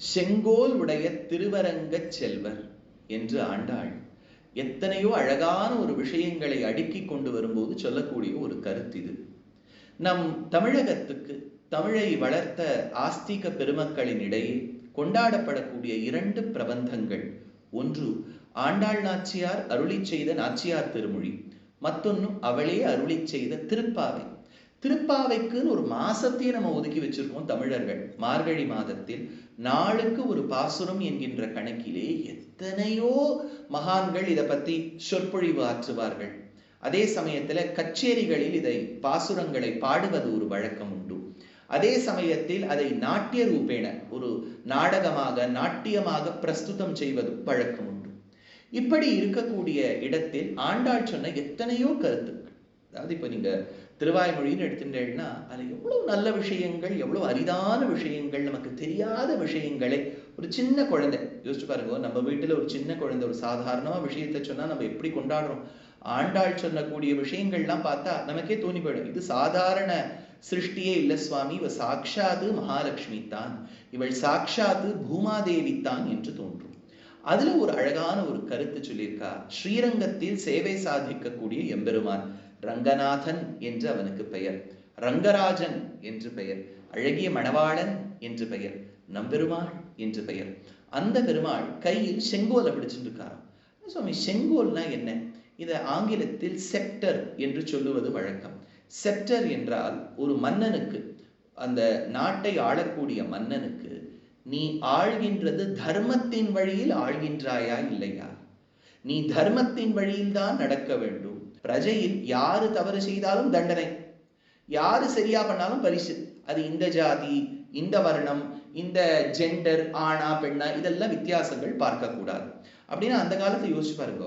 செங்கோல் உடைய திருவரங்கச் செல்வர் என்று ஆண்டாள். எத்தனையோ அழகான ஒரு விஷயங்களை அடுக்கி கொண்டு வரும்போது சொல்லக்கூடிய ஒரு கருத்து இது. நம் தமிழகத்துக்கு தமிழை வளர்த்த ஆஸ்திக பெருமக்களின் இடையே கொண்டாடப்படக்கூடிய இரண்டு பிரபந்தங்கள். ஒன்று ஆண்டாள் நாச்சியார் அருளி செய்த நாச்சியார் திருமொழி. மற்றொன்னும் அவளே அருளி செய்த திருப்பாவை. திருப்பாவைக்குன்னு ஒரு மாசத்தையே நம்ம ஒதுக்கி வச்சிருக்கோம் தமிழர்கள். மார்கழி மாதத்தில் நாளுக்கு ஒரு பாசுரம் என்கின்ற கணக்கிலே எத்தனையோ மகான்கள் இதை பத்தி சொற்பொழிவு ஆற்றுவார்கள். அதே சமயத்துல கச்சேரிகளில் இதை பாசுரங்களை பாடுவது ஒரு வழக்கம் உண்டு. அதே சமயத்தில் அதை நாட்டிய ரூபேண ஒரு நாடகமாக நாட்டியமாக பிரஸ்துதம் செய்வது பழக்கம் உண்டு. இப்படி இருக்கக்கூடிய இடத்தில் ஆண்டாள் சொன்ன எத்தனையோ கருத்துக்கள். அதாவது இப்ப நீங்க திருவாய்மொழின்னு எடுத்துட்டேன்னா அதில் எவ்வளவு நல்ல விஷயங்கள் எவ்வளவு அரிதான விஷயங்கள் நமக்கு தெரியாத விஷயங்களை ஒரு சின்ன குழந்தை யோசிச்சு பாருங்க நம்ம வீட்டுல ஒரு சின்ன குழந்தை ஒரு சாதாரணமா விஷயத்த சொன்னா நம்ம எப்படி கொண்டாடுறோம்? ஆண்டாள் சொல்லக்கூடிய விஷயங்கள்லாம் பார்த்தா நமக்கே தோணி போயிடும். இது சாதாரண சிருஷ்டியே இல்ல சுவாமி இவ சாட்சாத்து மகாலட்சுமி தான். இவள் சாட்சாத்து பூமாதேவி தான் என்று தோன்றும். அதுல ஒரு அழகான ஒரு கருத்து சொல்லியிருக்கா ஸ்ரீரங்கத்தில் சேவை சாதிக்கக்கூடிய எம்பெருமான். ரங்கநாதன் என்று அவனுக்கு பெயர். ரங்கராஜன் என்று பெயர். அழகிய மணவாளன் என்று பெயர். நம்பெருமாள் என்று பெயர். அந்த பெருமாள் கையில் செங்கோலை பிடிச்சிட்டு இருக்காராம் சுவாமி செங்கோல்னா என்ன? இதை ஆங்கிலத்தில் செப்டர் என்று சொல்லுவது வழக்கம். செப்டர் என்றால் ஒரு மன்னனுக்கு அந்த நாட்டை ஆளக்கூடிய மன்னனுக்கு நீ ஆள்கின்றது தர்மத்தின் வழியில் ஆள்கின்றாயா இல்லையா? நீ தர்மத்தின் வழியில் தான் நடக்க வேண்டும். பிரஜையில் யாரு தவறு செய்தாலும் தண்டனை. யாரு சரியா பண்ணாலும் பரிசு. அது இந்த ஜாதி இந்த வர்ணம் இந்த ஜெண்டர் ஆணா பெண்ணா இதெல்லாம் வித்தியாசங்கள் பார்க்க கூடாது அந்த காலத்தை யோசிச்சு பாருங்க.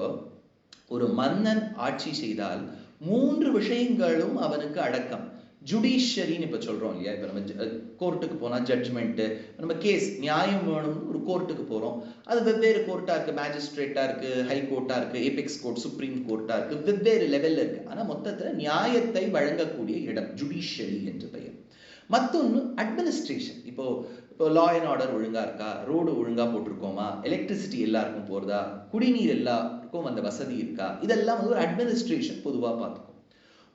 ஒரு மன்னன் ஆட்சி செய்தால் மூன்று விஷயங்களும் அவனுக்கு அடக்கம். ஜுடிஷியரின்னு இப்போ சொல்கிறோம் இல்லையா? இப்போ நம்ம கோர்ட்டுக்கு போனால் ஜட்ஜ்மெண்ட்டு நம்ம கேஸ் நியாயம் வேணும்னு ஒரு கோர்ட்டுக்கு போகிறோம் அது வெவ்வேறு கோர்ட்டாக இருக்கு. மேஜிஸ்ட்ரேட்டாக இருக்கு ஹை கோர்ட்டாக இருக்கு ஏபெக்ஸ் கோர்ட் சுப்ரீம் கோர்ட்டாக இருக்குது வெவ்வேறு லெவலில் இருக்குது ஆனால் மொத்தத்தில் நியாயத்தை வழங்கக்கூடிய இடம் ஜுடிஷியரி என்று பெயர். மற்றொன்று அட்மினிஸ்ட்ரேஷன் இப்போ இப்போ லா அண்ட் ஆர்டர் ஒழுங்காக இருக்கா? ரோடு ஒழுங்காக போட்டிருக்கோமா? எலக்ட்ரிசிட்டி எல்லாருக்கும் போகிறதா குடிநீர் எல்லாருக்கும் அந்த வசதி இருக்கா? இதெல்லாம் வந்து ஒரு அட்மினிஸ்ட்ரேஷன் பொதுவாக பார்த்துக்கும்.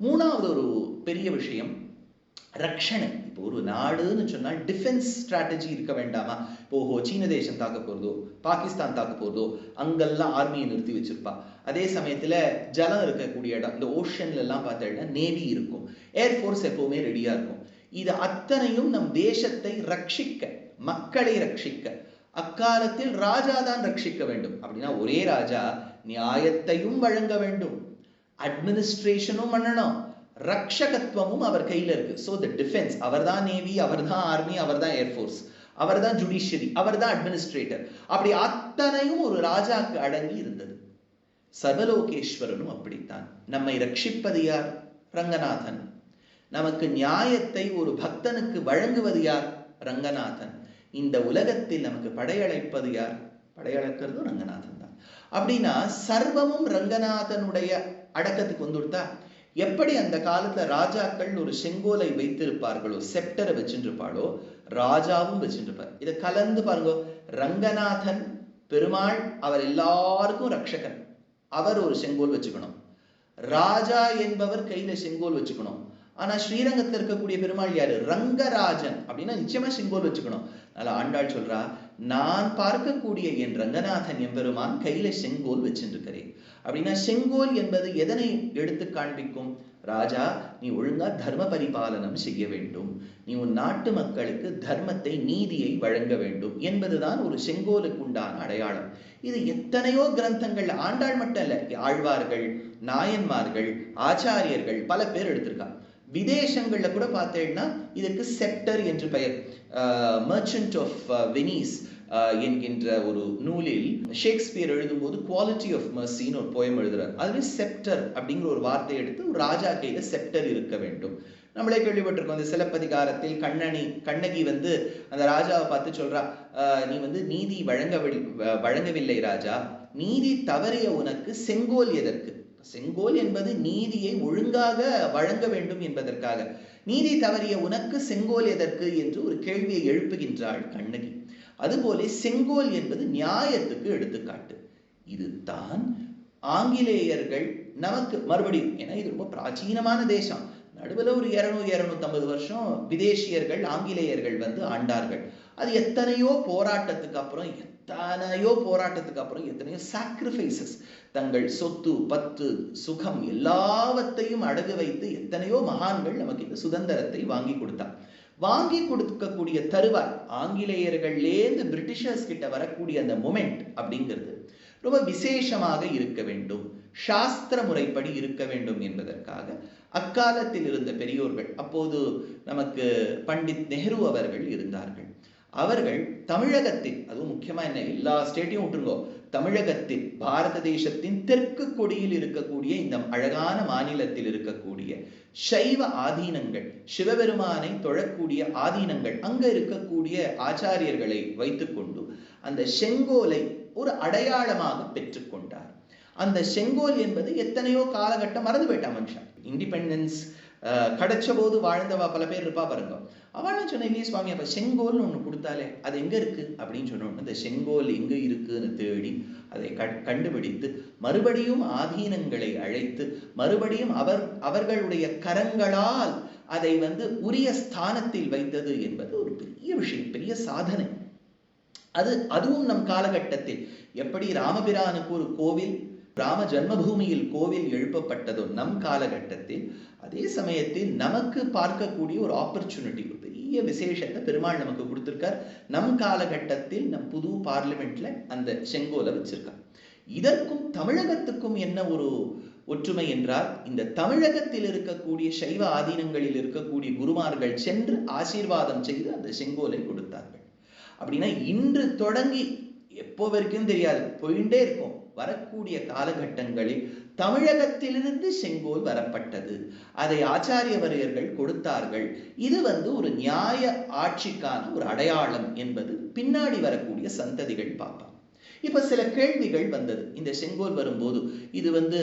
மூணாவது ஒரு பெரிய விஷயம். ரக்ஷணை. இப்போ ஒரு நாடுன்னு சொன்னால் டிஃபென்ஸ் ஸ்ட்ராட்டஜி இருக்க வேண்டாமா? போகோ ஓஹோ சீன தேசம் தாக்க போறதோ பாகிஸ்தான் தாக்க போறதோ அங்கெல்லாம் ஆர்மியை நிறுத்தி வச்சிருப்பா. அதே சமயத்துல ஜலம் இருக்கக்கூடிய இடம் இந்த ஓஷன்ல எல்லாம் பார்த்தீங்கன்னா நேவி இருக்கும். ஏர்ஃபோர்ஸ் எப்போவுமே ரெடியா இருக்கும். இது அத்தனையும் நம் தேசத்தை ரட்சிக்க மக்களை ரட்சிக்க அக்காலத்தில் ராஜா தான் ரட்சிக்க வேண்டும். அப்படின்னா ஒரே ராஜா நியாயத்தையும் வழங்க வேண்டும். அட்மினிஸ்ட்ரேஷனும் பண்ணணும். ரக்ஷகத்துவமும் அவர் கையில இருக்கு. ஸோ த டிஃபென்ஸ் அவர் தான் நேவி அவர் தான் ஆர்மி அவர் தான் ஏர்ஃபோர்ஸ் அவர் தான் ஜுடிஷியரி அவர் தான் அட்மினிஸ்ட்ரேட்டர் அப்படி அத்தனையும் ஒரு ராஜாக்கு அடங்கி இருந்தது. சர்வலோகேஸ்வரனும் அப்படித்தான். நம்மை ரட்சிப்பது யார்? ரங்கநாதன். நமக்கு நியாயத்தை ஒரு பக்தனுக்கு வழங்குவது யார்? ரங்கநாதன். இந்த உலகத்தில் நமக்கு படையழைப்பது யார்? படையழைக்கிறதும் ரங்கநாதன் தான். அப்படின்னா சர்வமும் ரங்கநாதனுடைய அடக்கத்துக்கு வந்துடுத்தா எப்படி அந்த காலத்துல ராஜாக்கள் ஒரு செங்கோலை வைத்திருப்பார்களோ செப்டரை வச்சுருப்பாளோ ராஜாவும் வச்சுருப்பார். இதை கலந்து பாருங்க ரங்கநாதன் பெருமாள் அவர் எல்லாருக்கும் ரக்ஷகன் அவர் ஒரு செங்கோல் வச்சுக்கணும். ராஜா என்பவர் கையில செங்கோல் வச்சுக்கணும். ஆனா ஸ்ரீரங்கத்தில் இருக்கக்கூடிய பெருமாள் யாரு? ரங்கராஜன். அப்படின்னா நிச்சயமா செங்கோல் வச்சுக்கணும். அதனால ஆண்டாள் சொல்றா நான் பார்க்கக்கூடிய என் ரங்கநாதன் எம்பெருமான் கையில செங்கோல் வச்சுருக்கிறேன் அப்படின்னா செங்கோல் என்பது எதனை எடுத்து காண்பிக்கும்? ராஜா நீ ஒழுங்கா தர்ம பரிபாலனம் செய்ய வேண்டும். நீ உன் நாட்டு மக்களுக்கு தர்மத்தை நீதியை வழங்க வேண்டும். என்பதுதான் ஒரு செங்கோலுக்கு உண்டான அடையாளம். இது எத்தனையோ கிரந்தங்கள். ஆண்டாள் மட்டும் இல்ல ஆழ்வார்கள் நாயன்மார்கள் ஆச்சாரியர்கள் பல பேர் எடுத்திருக்காங்க விதேசங்கள்ல கூட பார்த்தேன்னா இதுக்கு செப்டர் என்று பெயர். மர்ச்சன்ட் ஆஃப் வெனிஸ் என்கின்ற ஒரு நூலில் ஷேக்ஸ்பியர் எழுதும்போது குவாலிட்டி ஆஃப் மர்சின்னு ஒரு போயம் எழுதுறாரு. அதுவே செப்டர் அப்படிங்கிற ஒரு வார்த்தையை எடுத்து ஒரு ராஜா கையில செப்டர் இருக்க வேண்டும். நம்மளே கேள்விப்பட்டிருக்கோம் அந்த சிலப்பதிகாரத்தில் கண்ணனி கண்ணகி வந்து அந்த ராஜாவை பார்த்து சொல்றா நீ வந்து நீதி வழங்க வழங்கவில்லை ராஜா. நீதி தவறிய உனக்கு செங்கோல் எதற்கு? செங்கோல் என்பது நீதியை ஒழுங்காக வழங்க வேண்டும் என்பதற்காக. நீதி தவறிய உனக்கு செங்கோல் எதற்கு என்று ஒரு கேள்வியை எழுப்புகின்றாள் கண்ணகி. அதுபோல செங்கோல் என்பது நியாயத்துக்கு எடுத்துக்காட்டு. இதுதான் ஆங்கிலேயர்கள் நமக்கு மறுபடியும் ஏன்னா இது ரொம்ப பிராச்சீனமான தேசம். நடுவில் ஒரு இருநூறு இருநூத்தம்பது வருஷம் விதேசியர்கள் ஆங்கிலேயர்கள் வந்து ஆண்டார்கள். அது எத்தனையோ போராட்டத்துக்கு அப்புறம் எத்தனையோ போராட்டத்துக்கு அப்புறம் எத்தனையோ சாக்ரிஃபைசஸ் தங்கள் சொத்து பத்து சுகம் எல்லாவற்றையும் அடகு வைத்து எத்தனையோ மகான்கள் நமக்கு இந்த சுதந்திரத்தை வாங்கி கொடுத்தார் வாங்கி கொடுக்கக்கூடிய தருவாய் ஆங்கிலேயர்கள்லேருந்து பிரிட்டிஷர்ஸ் கிட்ட வரக்கூடிய அந்த மொமெண்ட் அப்படிங்கிறது ரொம்ப விசேஷமாக இருக்க வேண்டும். சாஸ்திர முறைப்படி இருக்க வேண்டும் என்பதற்காக அக்காலத்தில் இருந்த பெரியோர்கள் அப்போது நமக்கு பண்டித் நெஹ்ரு அவர்கள் இருந்தார்கள். அவர்கள் தமிழகத்தில் அதுவும் முக்கியமா என்ன எல்லா ஸ்டேட்டையும் விட்டுருங்கோ. தமிழகத்தில் பாரத தேசத்தின் தெற்கு கொடியில் இருக்கக்கூடிய இந்த அழகான மாநிலத்தில் இருக்கக்கூடிய சைவ ஆதீனங்கள் சிவபெருமானை தொழக்கூடிய ஆதீனங்கள் அங்க இருக்கக்கூடிய ஆச்சாரியர்களை வைத்துக்கொண்டு அந்த செங்கோலை ஒரு அடையாளமாக பெற்றுக்கொண்டார். அந்த செங்கோல் என்பது எத்தனையோ காலகட்டம் மறந்து போயிட்டா மனுஷன். இண்டிபெண்டன்ஸ் கிடைச்ச போது வாழ்ந்தவா பல பேர் இருப்பா பாருங்க. அவளும் சொன்ன இல்லையே சுவாமி அப்போ செங்கோல்னு ஒன்று கொடுத்தாலே அது எங்க இருக்கு? அப்படின்னு சொன்னோம் அந்த செங்கோல் எங்கே இருக்குன்னு தேடி அதை கண்டுபிடித்து மறுபடியும் ஆதீனங்களை அழைத்து மறுபடியும் அவர் அவர்களுடைய கரங்களால் அதை வந்து உரிய ஸ்தானத்தில் வைத்தது என்பது ஒரு பெரிய விஷயம் பெரிய சாதனை. அது அதுவும் நம் காலகட்டத்தில். எப்படி ராமபிரானுக்கு ஒரு கோவில் ராம ஜன்மபூமியில் கோவில் எழுப்பப்பட்டதோ நம் காலகட்டத்தில் அதே சமயத்தில் நமக்கு பார்க்கக்கூடிய ஒரு ஆப்பர்ச்சுனிட்டி ஒரு பெரிய விசேஷத்தை பெருமாள் நமக்கு கொடுத்துருக்கார். நம் காலகட்டத்தில் நம் புது பார்லிமெண்ட்ல அந்த செங்கோலை வச்சிருக்கார். இதற்கும் தமிழகத்துக்கும் என்ன ஒரு ஒற்றுமை என்றால் இந்த தமிழகத்தில் இருக்கக்கூடிய சைவ ஆதீனங்களில் இருக்கக்கூடிய குருமார்கள் சென்று ஆசீர்வாதம் செய்து அந்த செங்கோலை கொடுத்தார்கள். அப்படின்னா இன்று தொடங்கி எப்போ வரைக்கும் தெரியாது. போயிட்டே இருக்கும். வரக்கூடிய காலகட்டங்களில் தமிழகத்திலிருந்து செங்கோல் வரப்பட்டது. அதை ஆச்சாரியவரியர்கள் கொடுத்தார்கள். இது வந்து ஒரு நியாய ஆட்சிக்கான ஒரு அடையாளம் என்பது பின்னாடி வரக்கூடிய சந்ததிகள் பார்ப்பாங்க இப்ப சில கேள்விகள் வந்தது. இந்த செங்கோல் வரும்போது இது வந்து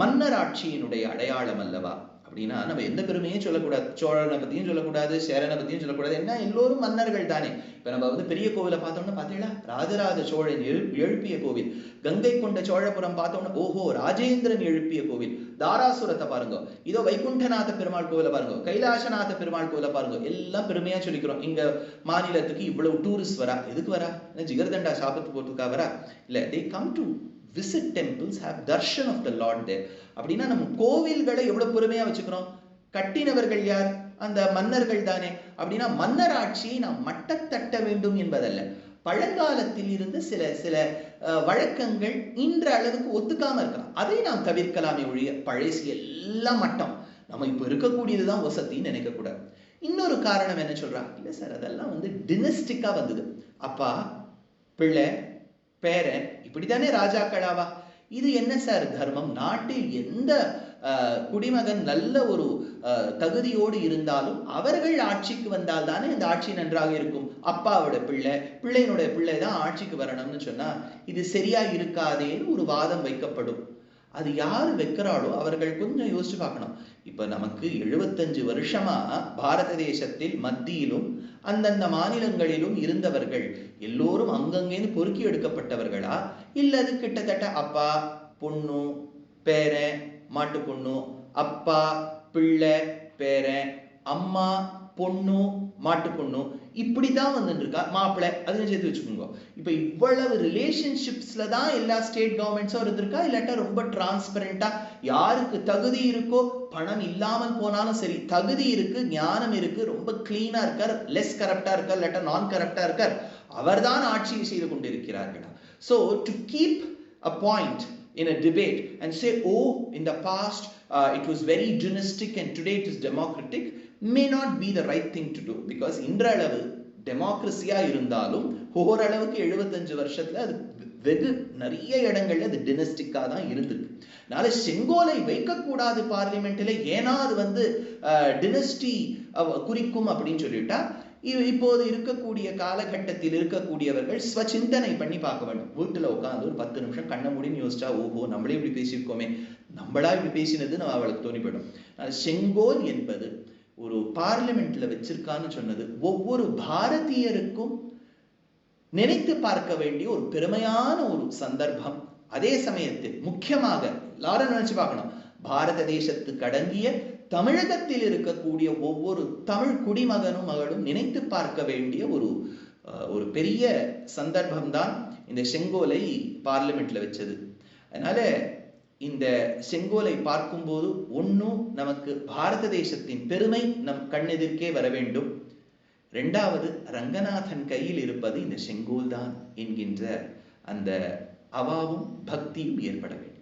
மன்னர் ஆட்சியினுடைய அடையாளம் அல்லவா? அப்படின்னா நம்ம எந்த பெருமையும் சொல்லக்கூடாது. சோழனை பத்தியும் சொல்லக்கூடாது சேரனை பத்தியும் சொல்லக்கூடாது. என்ன? எல்லோரும் மன்னர்கள் தானே. இப்ப நம்ம வந்து பெரிய கோவிலை பார்த்தோம்னா பாத்தீங்களா ராஜராஜ சோழன் எழுப்பிய கோவில். கங்கை கொண்ட சோழபுரம் பார்த்தோம்னா ஓஹோ ராஜேந்திரன் எழுப்பிய கோவில். தாராசுரத்தை பாருங்க. இதோ வைகுண்டநாத பெருமாள் கோவில பாருங்க. கைலாசநாத பெருமாள் கோவில பாருங்க. எல்லாம் பெருமையா சொல்லிக்கிறோம். இங்க மாநிலத்துக்கு இவ்வளவு டூரிஸ்ட் வரா? எதுக்கு வரா? ஜிகர்தண்டா சாபத்து போறதுக்கா வரா? இல்ல they come to visit temples have darshan of the lord there அப்படின்னா நம்ம கோவில்களை எவ்வளவு பொறுமையா வச்சுக்கிறோம்? கட்டினவர்கள் யார்? அந்த மன்னர்கள் தானே. அப்படின்னா மன்னர் ஆட்சியை நாம் மட்டத்தட்ட வேண்டும் என்பதல்ல. பழங்காலத்தில் இருந்து சில சில வழக்கங்கள் இன்ற அளவுக்கு ஒத்துக்காம இருக்கலாம். அதை நாம் தவிர்க்கலாமே ஒழிய பழசி எல்லாம் மட்டம். நம்ம இப்ப இருக்கக்கூடியதுதான் வசத்தின்னு வசதின்னு நினைக்கக்கூடாது. இன்னொரு காரணம் என்ன சொல்றாங்க? இல்ல சார் அதெல்லாம் வந்து டினஸ்டிக்கா வந்தது. அப்பா பிள்ளை பேரன் இப்படித்தானே ராஜாக்களாவா? இது என்ன சார் தர்மம்? நாட்டில் எந்த குடிமகன் நல்ல ஒரு தகுதியோடு இருந்தாலும் அவர்கள் ஆட்சிக்கு வந்தால் தானே இந்த ஆட்சி நன்றாக இருக்கும். அப்பாவோட பிள்ளை பிள்ளையினுடைய பிள்ளை தான் ஆட்சிக்கு வரணும்னு சொன்னா இது சரியா இருக்காதேன்னு ஒரு வாதம் வைக்கப்படும். அது யார் வைக்கிறாளோ அவர்கள் கொஞ்சம் யோசிச்சு பார்க்கணும். இப்ப நமக்கு எழுபத்தஞ்சு வருஷமா பாரத தேசத்தில் மத்தியிலும் அந்தந்த மாநிலங்களிலும் இருந்தவர்கள் எல்லோரும் அங்கங்கேருந்து பொறுக்கி எடுக்கப்பட்டவர்களா? இல்லை அது கிட்டத்தட்ட அப்பா பொண்ணு பேரன் மாட்டு பொண்ணு அப்பா பிள்ளை பேரன் அம்மா பொண்ணு மாட்டு பொண்ணு இப்படிதான் வந்துட்டு இருக்கா மாப்பிள்ளை அதையும் சேர்த்து வச்சுக்கோங்க. இப்ப இவ்வளவு ரிலேஷன்ஷிப்ஸ்ல தான் எல்லா ஸ்டேட் கவர்மெண்ட்ஸும் இருந்திருக்கா? இல்லாட்டா ரொம்ப டிரான்ஸ்பரண்டா யாருக்கு தகுதி இருக்கோ பணம் இல்லாமல் போனாலும் சரி தகுதி இருக்கு ஞானம் இருக்கு ரொம்ப கிளீனா இருக்கார் லெஸ் கரப்டா இருக்கார் இல்லாட்டா நான் கரப்டா இருக்கார். அவர்தான் ஆட்சி செய்து கொண்டிருக்கிறார்களா? So to keep a point in a debate and say, oh, in the past uh, it was very dynastic and today it is democratic may not be the right thing to do because இன்றளவு டெமோக்ரஸியா இருந்தாலும் ஓரளவுக்கு எழுபத்தஞ்சு வருஷத்துல அது வெகு நிறைய இடங்கள்ல அது டினஸ்டிக்கா தான் இருந்திருக்கு. அதனால செங்கோலை வைக்கக்கூடாது பார்லிமெண்ட்ல ஏன்னா அது வந்து uh, டினஸ்டி குறிக்கும் அப்படின்னு சொல்லிட்டா இப்போது இருக்கக்கூடிய காலகட்டத்தில் இருக்கக்கூடியவர்கள் ஸ்வச்சிந்தனை பண்ணி பார்க்க வேண்டும். வீட்டுல உட்காந்து ஒரு பத்து நிமிஷம் கண்ண முடின்னு யோசிச்சா ஓஹோ நம்மளே இப்படி பேசியிருக்கோமே. நம்மளா இப்படி பேசினது நம்ம அவளுக்கு தோணி போயிடும் செங்கோல் என்பது ஒரு பார்லிமெண்ட்ல வச்சிருக்கான்னு சொன்னது. ஒவ்வொரு பாரதியருக்கும் நினைத்து பார்க்க வேண்டிய ஒரு பெருமையான ஒரு சந்தர்ப்பம். அதே சமயத்தில் முக்கியமாக எல்லாரும் நினைச்சு பார்க்கணும். பாரத தேசத்துக்கு அடங்கிய தமிழகத்தில் இருக்கக்கூடிய ஒவ்வொரு தமிழ் குடிமகனும் மகளும் நினைத்து பார்க்க வேண்டிய ஒரு அஹ், ஒரு பெரிய சந்தர்ப்பம் தான் இந்த செங்கோலை பார்லிமெண்ட்ல வச்சது. அதனால இந்த செங்கோலை பார்க்கும்போது ஒன்றும் நமக்கு பாரத தேசத்தின் பெருமை நம் கண்ணெதிர்க்கே வர வேண்டும். ரெண்டாவது ரங்கநாதன் கையில் இருப்பது இந்த செங்கோல் தான் என்கின்ற அந்த அவாவும் பக்தியும் ஏற்பட வேண்டும்.